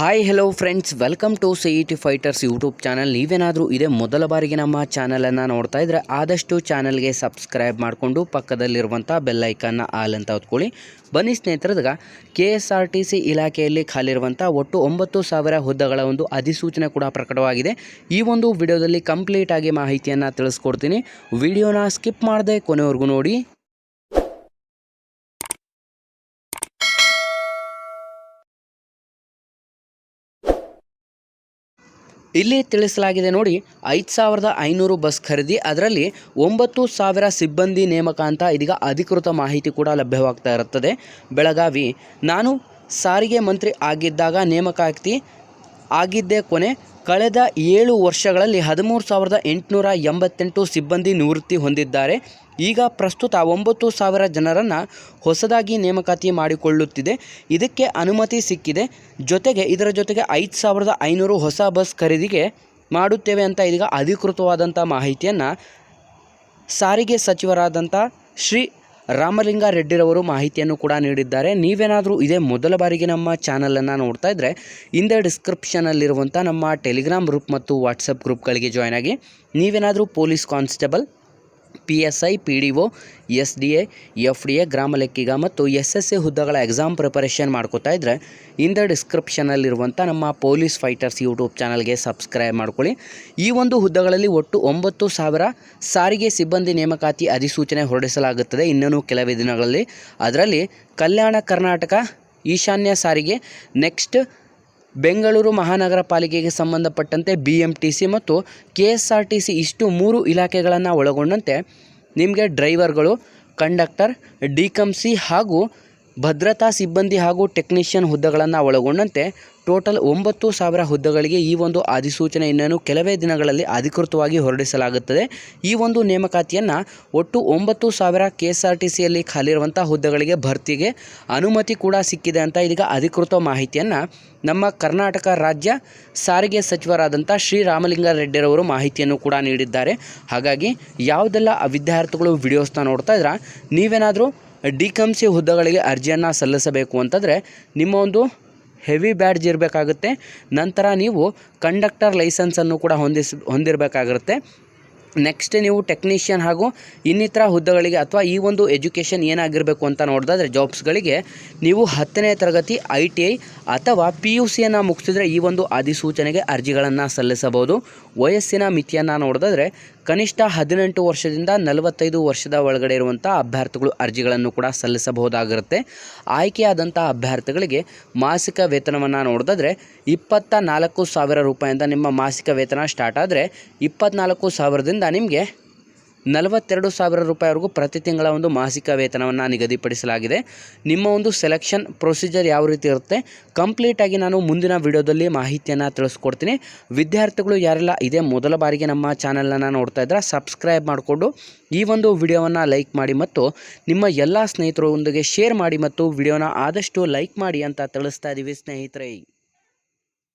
Hi hello friends welcome to C E T fighters YouTube channel ನೀವೇನಾದರೂ ಇದೇ ಮೊದಲ ಬಾರಿಗೆ ನಮ್ಮ ಚಾನಲನ್ನು ನೋಡ್ತಾ ಇದ್ದರೆ ಆದಷ್ಟು ಚಾನಲ್ಗೆ ಸಬ್ಸ್ಕ್ರೈಬ್ ಮಾಡಿಕೊಂಡು ಪಕ್ಕದಲ್ಲಿರುವಂಥ ಬೆಲ್ಲೈಕನ್ನ ಆಲ್ ಅಂತ ಹೊತ್ಕೊಳ್ಳಿ. ಬನ್ನಿ ಸ್ನೇಹಿತರದಾಗ K S R T C ಇಲಾಖೆಯಲ್ಲಿ ಖಾಲಿರುವಂಥ ಒಟ್ಟು ಒಂಬತ್ತು ಸಾವಿರ ಹುದ್ದೆಗಳ ಒಂದು ಅಧಿಸೂಚನೆ ಕೂಡ ಪ್ರಕಟವಾಗಿದೆ. ಈ ಒಂದು ವಿಡಿಯೋದಲ್ಲಿ ಕಂಪ್ಲೀಟಾಗಿ ಮಾಹಿತಿಯನ್ನು ತಿಳಿಸ್ಕೊಡ್ತೀನಿ. ವಿಡಿಯೋನ ಸ್ಕಿಪ್ ಮಾಡದೆ ಕೊನೆವರೆಗೂ ನೋಡಿ. ಇಲ್ಲಿ ತಿಳಿಸಲಾಗಿದೆ ನೋಡಿ, ಐದು ಸಾವಿರದ ಐನೂರು ಬಸ್ ಖರೀದಿ, ಅದರಲ್ಲಿ ಒಂಬತ್ತು ಸಾವಿರ ಸಿಬ್ಬಂದಿ ನೇಮಕ ಅಂತ ಇದೀಗ ಅಧಿಕೃತ ಮಾಹಿತಿ ಕೂಡ ಲಭ್ಯವಾಗ್ತಾ ಇರುತ್ತದೆ. ಬೆಳಗಾವಿ, ನಾನು ಸಾರಿಗೆ ಮಂತ್ರಿ ಆಗಿದ್ದಾಗ ನೇಮಕಾತಿ ಆಗಿದ್ದೇ ಕೊನೆ. ಕಳೆದ ಏಳು ವರ್ಷಗಳಲ್ಲಿ ಹದಿಮೂರು ಸಾವಿರದ ಎಂಟುನೂರ ಎಂಬತ್ತೆಂಟು ಸಿಬ್ಬಂದಿ ನಿವೃತ್ತಿ ಹೊಂದಿದ್ದಾರೆ. ಈಗ ಪ್ರಸ್ತುತ ಒಂಬತ್ತು ಸಾವಿರ ಜನರನ್ನು ಹೊಸದಾಗಿ ನೇಮಕಾತಿ ಮಾಡಿಕೊಳ್ಳುತ್ತಿದೆ. ಇದಕ್ಕೆ ಅನುಮತಿ ಸಿಕ್ಕಿದೆ. ಜೊತೆಗೆ ಇದರ ಜೊತೆಗೆ ಐದು ಸಾವಿರದ ಐನೂರು ಹೊಸ ಬಸ್ ಖರೀದಿಗೆ ಮಾಡುತ್ತೇವೆ ಅಂತ ಇದೀಗ ಅಧಿಕೃತವಾದಂಥ ಮಾಹಿತಿಯನ್ನು ಸಾರಿಗೆ ಸಚಿವರಾದಂಥ ಶ್ರೀ ರಾಮಲಿಂಗ ರೆಡ್ಡಿರವರು ಮಾಹಿತಿಯನ್ನು ಕೂಡ ನೀಡಿದ್ದಾರೆ. ನೀವೇನಾದರೂ ಇದೇ ಮೊದಲ ಬಾರಿಗೆ ನಮ್ಮ ಚಾನಲನ್ನು ನೋಡ್ತಾ ಇದ್ದರೆ ಹಿಂದೆ ಡಿಸ್ಕ್ರಿಪ್ಷನಲ್ಲಿರುವಂಥ ನಮ್ಮ ಟೆಲಿಗ್ರಾಮ್ ಗ್ರೂಪ್ ಮತ್ತು ವಾಟ್ಸಪ್ ಗ್ರೂಪ್ಗಳಿಗೆ ಜಾಯ್ನ್ ಆಗಿ, ನೀವೇನಾದರೂ police constable P S I P D O S D A F D A ಗ್ರಾಮ ಲೆಕ್ಕಿಗ ಮತ್ತು ಎಸ್ ಎಸ್ ಎ ಹುದ್ದೆಗಳ ಎಕ್ಸಾಮ್ ಪ್ರಿಪರೇಷನ್ ಮಾಡ್ಕೋತಾ ಇದ್ದರೆ ಇಂದ ಡಿಸ್ಕ್ರಿಪ್ಷನಲ್ಲಿರುವಂಥ ನಮ್ಮ ಪೊಲೀಸ್ ಫೈಟರ್ಸ್ ಯೂಟ್ಯೂಬ್ ಚಾನಲ್ಗೆ ಸಬ್ಸ್ಕ್ರೈಬ್ ಮಾಡ್ಕೊಳ್ಳಿ. ಈ ಒಂದು ಹುದ್ದೆಗಳಲ್ಲಿ ಒಟ್ಟು ಒಂಬತ್ತು ಸಾವಿರ ಸಾರಿಗೆ ಸಿಬ್ಬಂದಿ ನೇಮಕಾತಿ ಅಧಿಸೂಚನೆ ಹೊರಡಿಸಲಾಗುತ್ತದೆ ಇನ್ನೂ ಕೆಲವೇ ದಿನಗಳಲ್ಲಿ. ಅದರಲ್ಲಿ ಕಲ್ಯಾಣ ಕರ್ನಾಟಕ, ಈಶಾನ್ಯ ಸಾರಿಗೆ ನೆಕ್ಸ್ಟ್ ಬೆಂಗಳೂರು ಮಹಾನಗರ ಪಾಲಿಕೆಗೆ ಸಂಬಂಧಪಟ್ಟಂತೆ ಬಿ ಎಂ ಟಿ ಸಿ ಮತ್ತು K S R T C ಇಷ್ಟು ಮೂರು ಇಲಾಖೆಗಳನ್ನು ಒಳಗೊಂಡಂತೆ ನಿಮಗೆ ಡ್ರೈವರ್ಗಳು, ಕಂಡಕ್ಟರ್ ಡಿಕಮ್ಸಿ ಹಾಗೂ ಭದ್ರತಾ ಸಿಬ್ಬಂದಿ ಹಾಗೂ ಟೆಕ್ನಿಷಿಯನ್ ಹುದ್ದೆಗಳನ್ನು ಒಳಗೊಂಡಂತೆ ಟೋಟಲ್ ಒಂಬತ್ತು ಸಾವಿರ ಹುದ್ದೆಗಳಿಗೆ ಈ ಒಂದು ಅಧಿಸೂಚನೆಯನ್ನು ಕೆಲವೇ ದಿನಗಳಲ್ಲಿ ಅಧಿಕೃತವಾಗಿ ಹೊರಡಿಸಲಾಗುತ್ತದೆ. ಈ ಒಂದು ನೇಮಕಾತಿಯನ್ನು ಒಟ್ಟು ಒಂಬತ್ತು ಸಾವಿರ ಕೆ ಎಸ್ ಆರ್ ಟಿ ಸಿಯಲ್ಲಿ ಖಾಲಿರುವಂಥ ಹುದ್ದೆಗಳಿಗೆ ಭರ್ತಿಗೆ ಅನುಮತಿ ಕೂಡ ಸಿಕ್ಕಿದೆ ಅಂತ ಇದೀಗ ಅಧಿಕೃತ ಮಾಹಿತಿಯನ್ನು ನಮ್ಮ ಕರ್ನಾಟಕ ರಾಜ್ಯ ಸಾರಿಗೆ ಸಚಿವರಾದಂಥ ಶ್ರೀ ರಾಮಲಿಂಗ ರೆಡ್ಡಿರವರು ಮಾಹಿತಿಯನ್ನು ಕೂಡ ನೀಡಿದ್ದಾರೆ. ಹಾಗಾಗಿ ಯಾವುದೆಲ್ಲ ವಿದ್ಯಾರ್ಥಿಗಳು ವಿಡಿಯೋಸ್ನ ನೋಡ್ತಾ ಇದ್ರೆ, ನೀವೇನಾದರೂ ಡಿ ಕಮ್ಸಿ ಹುದ್ದೆಗಳಿಗೆ ಅರ್ಜಿಯನ್ನು ಸಲ್ಲಿಸಬೇಕು ಅಂತಂದರೆ ನಿಮ್ಮ ಒಂದು ಹೆವಿ ಬ್ಯಾಡ್ಜ್ ಇರಬೇಕಾಗುತ್ತೆ. ನಂತರ ನೀವು ಕಂಡಕ್ಟರ್ ಲೈಸೆನ್ಸನ್ನು ಕೂಡ ಹೊಂದಿಸ್, ಹೊಂದಿರಬೇಕಾಗಿರುತ್ತೆ. ನೆಕ್ಸ್ಟ್ ನೀವು ಟೆಕ್ನಿಷಿಯನ್ ಹಾಗೂ ಇನ್ನಿತರ ಹುದ್ದೆಗಳಿಗೆ ಅಥವಾ ಈ ಒಂದು ಎಜುಕೇಷನ್ ಏನಾಗಿರಬೇಕು ಅಂತ ನೋಡಿದ್ರೆ ಜಾಬ್ಸ್ಗಳಿಗೆ ನೀವು ಹತ್ತನೇ ತರಗತಿ ಐ ಟಿ ಐ ಅಥವಾ ಪಿ ಯು ಸಿಯನ್ನು ಮುಗಿಸಿದ್ರೆ ಈ ಒಂದು ಅಧಿಸೂಚನೆಗೆ ಅರ್ಜಿಗಳನ್ನು ಸಲ್ಲಿಸಬಹುದು. ವಯಸ್ಸಿನ ಮಿತಿಯನ್ನು ನೋಡಿದ್ರೆ ಕನಿಷ್ಠ ಹದಿನೆಂಟು ವರ್ಷದಿಂದ ನಲವತ್ತೈದು ವರ್ಷದ ಒಳಗಡೆ ಇರುವಂಥ ಅಭ್ಯರ್ಥಿಗಳು ಅರ್ಜಿಗಳನ್ನು ಕೂಡ ಸಲ್ಲಿಸಬಹುದಾಗಿರುತ್ತೆ. ಆಯ್ಕೆಯಾದಂಥ ಅಭ್ಯರ್ಥಿಗಳಿಗೆ ಮಾಸಿಕ ವೇತನವನ್ನು ನೋಡಿದ್ರೆ ಇಪ್ಪತ್ತ ನಾಲ್ಕು ಸಾವಿರ ರೂಪಾಯಿಂದ ನಿಮ್ಮ ಮಾಸಿಕ ವೇತನ ಸ್ಟಾರ್ಟ್ ಆದರೆ ಇಪ್ಪತ್ನಾಲ್ಕು ಸಾವಿರದಿಂದ ನಿಮಗೆ ನಲವತ್ತೆರಡು ಸಾವಿರ ರೂಪಾಯಿವರೆಗೂ ಪ್ರತಿ ತಿಂಗಳ ಒಂದು ಮಾಸಿಕ ವೇತನವನ್ನು ನಿಗದಿಪಡಿಸಲಾಗಿದೆ. ನಿಮ್ಮ ಒಂದು ಸೆಲೆಕ್ಷನ್ ಪ್ರೊಸೀಜರ್ ಯಾವ ರೀತಿ ಇರುತ್ತೆ? ಕಂಪ್ಲೀಟಾಗಿ ನಾನು ಮುಂದಿನ ವಿಡಿಯೋದಲ್ಲಿ ಮಾಹಿತಿಯನ್ನು ತಿಳಿಸ್ಕೊಡ್ತೀನಿ. ವಿದ್ಯಾರ್ಥಿಗಳು ಯಾರೆಲ್ಲ ಇದೇ, ಮೊದಲ ಬಾರಿಗೆ ನಮ್ಮ ಚಾನಲನ್ನು ನೋಡ್ತಾ ಇದ್ರೆ ಸಬ್ಸ್ಕ್ರೈಬ್ ಮಾಡಿಕೊಂಡು ಈ ಒಂದು ವಿಡಿಯೋವನ್ನು ಲೈಕ್ ಮಾಡಿ ಮತ್ತು ನಿಮ್ಮ ಎಲ್ಲ ಸ್ನೇಹಿತರೊಂದಿಗೆ ಶೇರ್ ಮಾಡಿ ಮತ್ತು ವಿಡಿಯೋನ ಆದಷ್ಟು ಲೈಕ್ ಮಾಡಿ ಅಂತ ತಿಳಿಸ್ತಾ ಇದ್ದೀವಿ ಸ್ನೇಹಿತರೆ.